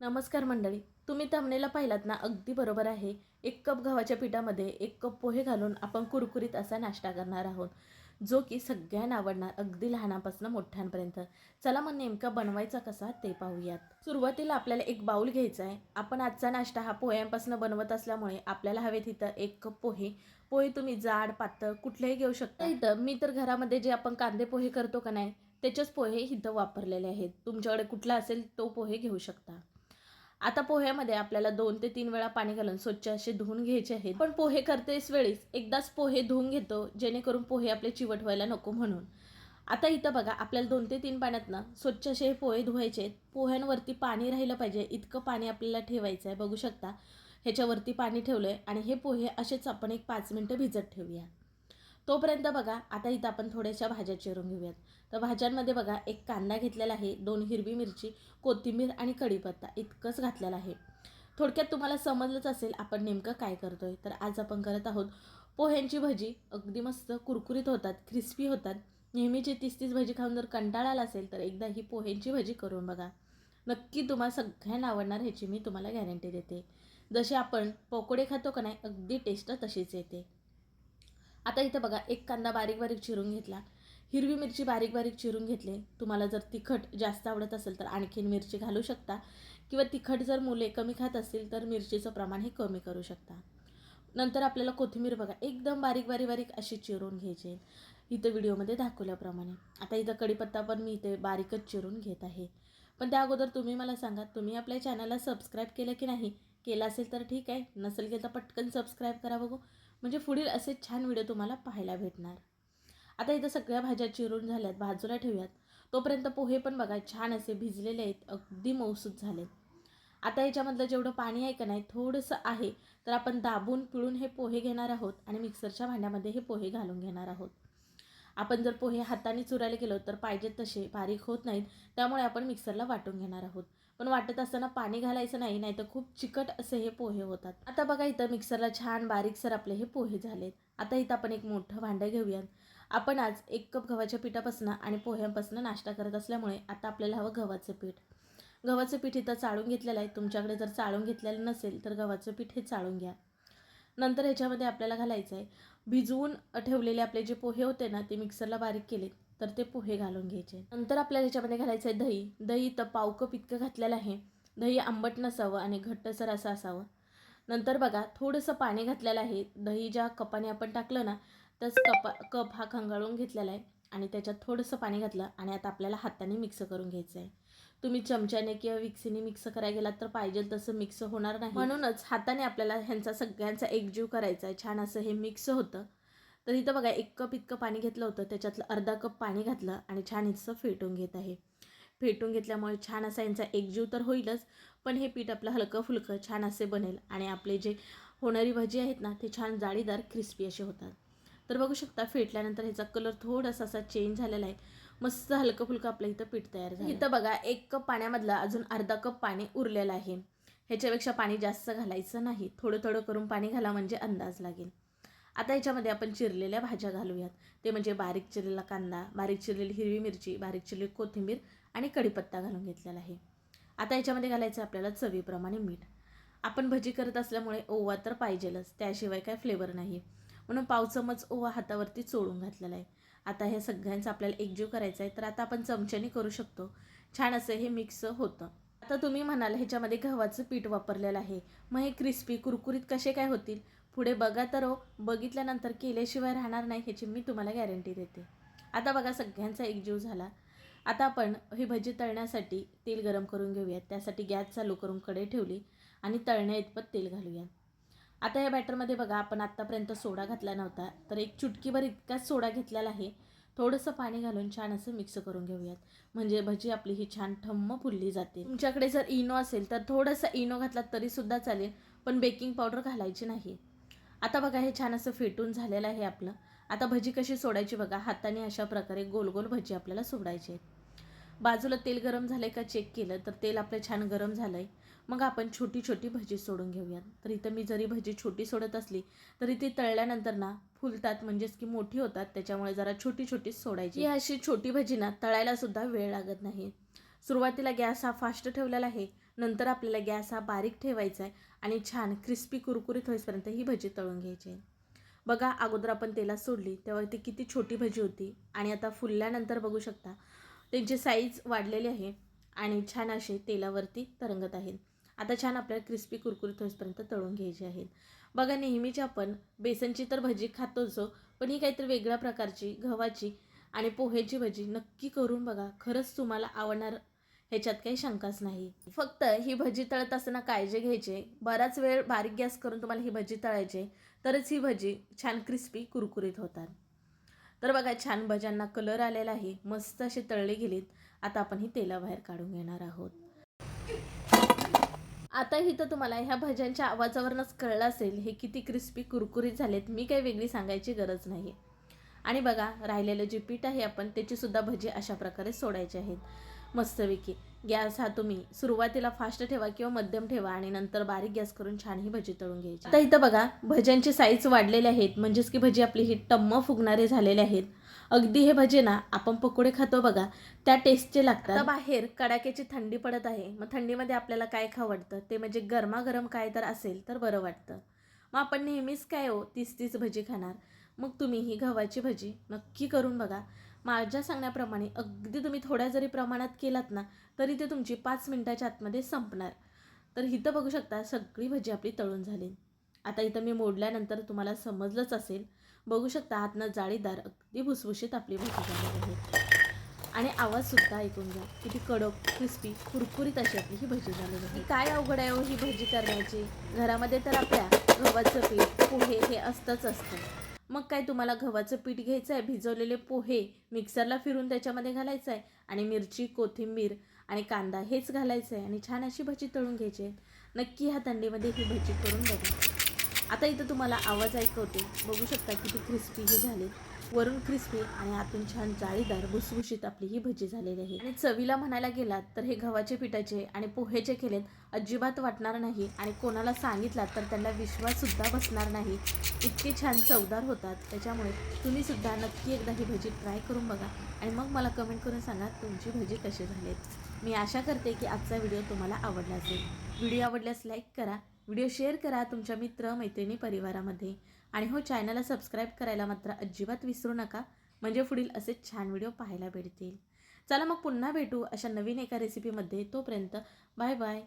नमस्कार मंडळी तुम्ही तमनेला पाहिलात ना अगदी बरोबर आहे. एक कप गव्हाच्या पिठामध्ये एक कप पोहे घालून आपण कुरकुरीत असा नाश्ता करणार आहोत जो की सगळ्यांना आवडणार अगदी लहानापासून मोठ्यांपर्यंत. चला मग नेमका बनवायचा कसा ते पाहूयात. सुरुवातीला आपल्याला एक बाऊल घ्यायचा आहे. आपण आजचा नाश्ता हा पोह्यांपासून बनवत असल्यामुळे आपल्याला हवे तिथं एक कप पोहे. पोहे तुम्ही जाड पातळ कुठलेही घेऊ शकता. इथं मी तर घरामध्ये जे आपण कांदे पोहे करतो का नाही त्याचेच पोहे इथं वापरलेले आहेत. तुमच्याकडे कुठला असेल तो पोहे घेऊ शकता. आता पोह्यामध्ये आपल्याला दोन ते तीन वेळा पाणी घालून स्वच्छ असे धुवून घ्यायचे आहेत. पण पोहे करतेस वेळीच एकदाच पोहे धुवून घेतो जेणेकरून पोहे आपले चिवट व्हायला नको म्हणून. आता इथं बघा आपल्याला दोन ते तीन पाण्यात ना स्वच्छ असे हे पोहे धुवायचे आहेत. पोह्यांवरती पाणी राहिलं पाहिजे इतकं पाणी आपल्याला ठेवायचं आहे. बघू शकता ह्याच्यावरती पाणी ठेवलं आहे आणि हे पोहे असेच आपण एक पाच मिनटं भिजत ठेवूया. तोपर्यंत बघा आता इथं आपण थोड्याशा भाज्या चिरून घेऊयात. तर भाज्यांमध्ये बघा एक कांदा घेतलेला आहे दोन हिरवी मिरची कोथिंबीर आणि कढीपत्ता इतकंच घातलेलं आहे. थोडक्यात तुम्हाला समजलंच असेल आपण नेमकं काय करतोय. तर आज आपण करत आहोत पोह्यांची भजी. अगदी मस्त कुरकुरीत होतात क्रिस्पी होतात. नेहमीची तीस तीस भजी खाऊन जर कंटाळा आला असेल तर एकदा ही पोह्यांची भजी करून बघा. नक्की तुम्हाला सगळ्यांना आवडणार ह्याची मी तुम्हाला गॅरंटी देते. जसे आपण पकोडे खातो का नाही अगदी टेस्ट तशीच येते. आता इथं बघा एक कांदा बारीक बारीक चिरून घेतला. हिरवी मिरची बारीक बारीक चिरून घेतले. तुम्हाला जर तिखट जास्त आवडत असेल तर आणखीन मिरची घालू शकता. किंवा तिखट जर मुले कमी खात असतील तर मिरचीचं प्रमाण हे कमी करू शकता. नंतर आपल्याला कोथिंबीर बघा एकदम बारीक बारीक बारीक अशी चिरून घ्यायची. इथं व्हिडिओमध्ये दाखवल्याप्रमाणे. आता इथं कढीपत्ता पण मी इथे बारीकच चिरून घेत आहे. पण त्या अगोदर तुम्ही मला सांगा तुम्ही आपल्या चॅनलला सबस्क्राईब केलं की नाही? केलं असेल तर ठीक आहे. नसेल केलं तर पटकन सबस्क्राईब करा बघू. म्हणजे पुढील असे छान व्हिडिओ तुम्हाला पाहायला भेटणार. आता इथं सगळ्या भाज्या चिरून झाल्यात बाजूला ठेवूयात तोपर्यंत पोहे पण बघा छान असे भिजलेले आहेत अगदी मौसूद झाले आता याच्यामधलं जेवढं पाणी आहे का नाही थोडंसं आहे तर आपण दाबून पिळून हे पोहे घेणार आहोत आणि मिक्सरच्या भांड्यामध्ये हे पोहे घालून घेणार आहोत. आपण जर पोहे हाताने चुरायला गेलो तर पाहिजेत तसे बारीक होत नाहीत त्यामुळे आपण मिक्सरला वाटून घेणार आहोत. पण वाटत असताना पाणी घालायचं नाही नाही तर खूप चिकट असे हे पोहे होतात. आता बघा इथं मिक्सरला छान बारीकसर आपले हे पोहे झालेत. आता इथं आपण एक मोठं भांडं घेऊयात. आपण आज एक कप गव्हाच्या पिठापासून आणि पोह्यांपासून नाश्ता करत असल्यामुळे आता आपल्याला हवं गव्हाचं पीठ. गव्हाचं पीठ इथं चाळून घेतलेलं आहे. तुमच्याकडे जर चाळून घेतलेलं नसेल तर गव्हाचं पीठ हे चाळून घ्या. नंतर ह्याच्यामध्ये आपल्याला घालायचं आहे. भिजवून ठेवलेले आपले जे पोहे होते ना ते मिक्सरला बारीक केले तर ते पोहे घालून घ्यायचे. नंतर आपल्याला ह्याच्यामध्ये घालायचं आहे दही. दही तर पाव कप इतकं घातलेलं आहे. दही आंबट नसावं आणि घट्टसर असं असावं. नंतर बघा थोडंसं पाणी घातलेलं आहे. दही ज्या कपाने आपण टाकलं ना तस कपा कप हा खंगाळून घेतलेला आहे आणि त्याच्यात थोडंसं पाणी घातलं आणि आता आपल्याला हाताने मिक्स करून घ्यायचं आहे. तुम्ही चमच्याने किंवा विक्सीने मिक्स करायला गेलात तर पाहिजे तसं मिक्स होणार नाही. म्हणूनच हाताने आपल्याला ह्यांचा सगळ्यांचा एकजीव करायचा आहे. छान असं हे मिक्स होतं. तर इथं बघा एक कप इतकं पाणी घेतलं होतं. त्याच्यातलं अर्धा कप पाणी घातलं आणि छान इथं फेटून घेत आहे. फेटून घेतल्यामुळे छान असा यांचा एकजीव तर होईलच पण हे पीठ आपलं हलकं फुलकं छान असे बनेल आणि आपले जे होणारी भाजी आहेत ना ते छान जाळीदार क्रिस्पी असे होतात. तर बघू शकता फेटल्यानंतर ह्याचा कलर थोडासा असा चेंज झालेला आहे. मस्त हलकं फुलकं आपलं इथं पीठ तयार झालं इथं बघा एक कप पाण्यामधला अजून अर्धा कप पाणी उरलेलं आहे. ह्याच्यापेक्षा पाणी जास्त घालायचं नाही. थोडं थोडं करून पाणी घाला म्हणजे अंदाज लागेल. आता याच्यामध्ये आपण चिरलेल्या भाज्या घालूयात. ते म्हणजे बारीक चिरलेला कांदा बारीक चिरलेली हिरवी मिरची बारीक चिरलेली कोथिंबीर आणि कढीपत्ता घालून घेतलेला आहे. आता याच्यामध्ये घालायचं आपल्याला चवीप्रमाणे मीठ. आपण भजी करत असल्यामुळे ओवा तर पाहिजेलच. त्याशिवाय काय फ्लेवर नाही म्हणून पाव चमच ओवा हातावरती चोळून घातलेला आहे. आता हे सगळ्यांचं आपल्याला एकजीव करायचं आहे तर आता आपण चमच्याने करू शकतो. छान असं हे मिक्स होतं. आता तुम्ही म्हणाल ह्याच्यामध्ये गव्हाचं पीठ वापरलेलं आहे. मग हे क्रिस्पी कुरकुरीत कसे काय होतील? पुढे बघा तर हो बघितल्यानंतर केल्याशिवाय राहणार नाही ह्याची मी तुम्हाला गॅरंटी देते. आता बघा सगळ्यांचा एकजीव झाला. आता आपण ही भजी तळण्यासाठी तेल गरम करून घेऊयात. त्यासाठी गॅस चालू करून कढई ठेवली आणि तळण्या इतपत तेल घालूयात. आता या बॅटरमध्ये बघा आपण आत्तापर्यंत सोडा घातला नव्हता. तर एक चुटकीभर इतकाच सोडा घेतलेला आहे. थोडंसं पाणी घालून छान असं मिक्स करून घेऊयात. म्हणजे भजी आपली ही छान ठम्म फुलली जाते. तुमच्याकडे जर इनो असेल तर थोडंसं इनो घातलात तरीसुद्धा चालेल पण बेकिंग पावडर घालायची नाही. आता बघा हे छान असं फेटून झालेलं आहे आपलं. आता भजी कशी सोडायची बघा हाताने अशा प्रकारे गोल गोल भजी आपल्याला सोडायची आहेत. बाजूला तेल गरम झालं आहे का चेक केलं तर तेल आपलं छान गरम झालं आहे मग आपण छोटी छोटी भजी सोडून घेऊयात. तर इथं मी जरी भजी छोटी सोडत असली तरी ती तळल्यानंतर ना फुलतात म्हणजेच की मोठी होतात त्याच्यामुळे जरा छोटी छोटी सोडायची. ही अशी छोटी भजी ना तळायला सुद्धा वेळ लागत नाही. सुरुवातीला गॅस हा फास्ट ठेवलेला आहे नंतर आपल्याला गॅस हा बारीक ठेवायचा आहे आणि छान क्रिस्पी कुरकुरीत होईपर्यंत ही भजी तळून घ्यायची. आहे बघा अगोदर आपण तेलात सोडली तेव्हा ती किती छोटी भजी होती. आणि आता फुलल्यानंतर बघू शकता त्यांची साईज वाढलेली आहे आणि छान असे तेलावरती तरंगत आहेत. आता छान आपल्याला क्रिस्पी कुरकुरीत होईपर्यंत तळून घ्यायचे आहेत. बघा नेहमीची आपण बेसनची तर भजी खातोच हो, पण ही काहीतरी वेगळ्या प्रकारची गव्हाची आणि पोहेची भजी नक्की करून बघा. खरंच तुम्हाला आवडणार ह्याच्यात काही शंकाच नाही. फक्त ही भजी तळत असताना काळजी घ्यायची. बराच वेळ बारीक गॅस करून तुम्हाला ही भजी तळायची तरच ही भजी छान क्रिस्पी कुरकुरीत होतात. तर बघा छान भज्यांना कलर आलेला आहे. मस्त असे तळले गेलेत. आता आपण ही तेलाबाहेर काढून घेणार आहोत. आता इथं तर तुम्हाला ह्या भज्यांच्या आवाजावरूनच कळलं असेल हे किती क्रिस्पी कुरकुरीत झालेत. मी काही वेगळी सांगायची गरज नाही आणि बघा राहिलेलं जे पीठ आहे आपण त्याचीसुद्धा भजी अशा प्रकारे सोडायचे आहेत. मस्तपैकी. गॅस हा तुम्ही सुरुवातीला फास्ट ठेवा किंवा मध्यम ठेवा आणि नंतर बारीक गॅस करून छान ही भजी तळून घ्यायची. आता इथं बघा भज्यांची साईज वाढलेले आहेत. म्हणजेच की भजी आपली ही टम्म फुगणारे झालेले आहेत. अगदी हे भजे ना आपण पकोडे खातो बघा त्या टेस्टचे लागतात. बाहेर कडाक्याची थंडी पडत आहे मग थंडीमध्ये आपल्याला काय खावं वाटतं? ते म्हणजे गरमागरम काय तर असेल तर बरं वाटतं. मग आपण नेहमीच काय हो तीस तीस भजी खाणार. मग तुम्ही ही गव्हाची भजी नक्की करून बघा. माझ्या सांगण्याप्रमाणे अगदी तुम्ही थोड्या जरी प्रमाणात केलात ना तरी ते तुमची पाच मिनटाच्या आतमध्ये संपणार. तर इथं बघू शकता सगळी भजी आपली तळून झाली. आता इथं मी मोडल्यानंतर तुम्हाला समजलंच असेल. बघू शकता हातनं जाळीदार अगदी भुसभुशीत आपली भजी झाली आहे. आणि आवाजसुद्धा ऐकून घ्या. किती कडक क्रिस्पी कुरकुरीत अशी आपली ही भजी झालेली आहे. काय अवघड आहे हो ही भजी करण्याची? घरामध्ये तर आपल्या गव्हाचं पीठ पोहे हे असतंच असतं. मग काय तुम्हाला गव्हाचं पीठ घ्यायचं आहे? भिजवलेले पोहे मिक्सरला फिरून त्याच्यामध्ये घालायचं आहे. आणि मिरची कोथिंबीर आणि कांदा हेच घालायचं आहे. आणि छान अशी भजी तळून घ्यायची आहे. नक्की ह्या थंडीमध्ये ही भजी करून बघा. आता इथं तुम्हाला आवाज ऐकवते. बघू शकता किती क्रिस्पी ही झाली. वरून क्रिस्पी आणि आतून छान जाळीदार भुसभुशीत आपली ही भजी झालेली आहे. आणि चवीला म्हणायला गेलात तर हे गव्हाचे पिठाचे आणि पोहेचे केलेत अजिबात वाटणार नाही. आणि कोणाला सांगितलात तर त्यांना विश्वाससुद्धा बसणार नाही. इतके छान चवदार होतात. त्याच्यामुळे तुम्हीसुद्धा नक्की एकदा ही भजी ट्राय करून बघा. आणि मग मला कमेंट करून सांगा तुमची भजी कशी झालीत मी आशा करते की आजचा व्हिडिओ तुम्हाला आवडला असेल. व्हिडिओ आवडल्यास लाईक करा. व्हिडिओ शेअर करा तुमच्या मित्र मैत्रिणी परिवारामध्ये. आणि हो चॅनलला सबस्क्राईब करायला मात्र अजिबात विसरू नका. म्हणजे पुढील असे छान व्हिडिओ पाहायला भेटतील. चला मग पुन्हा भेटू अशा नवीन एका रेसिपीमध्ये तोपर्यंत बाय बाय.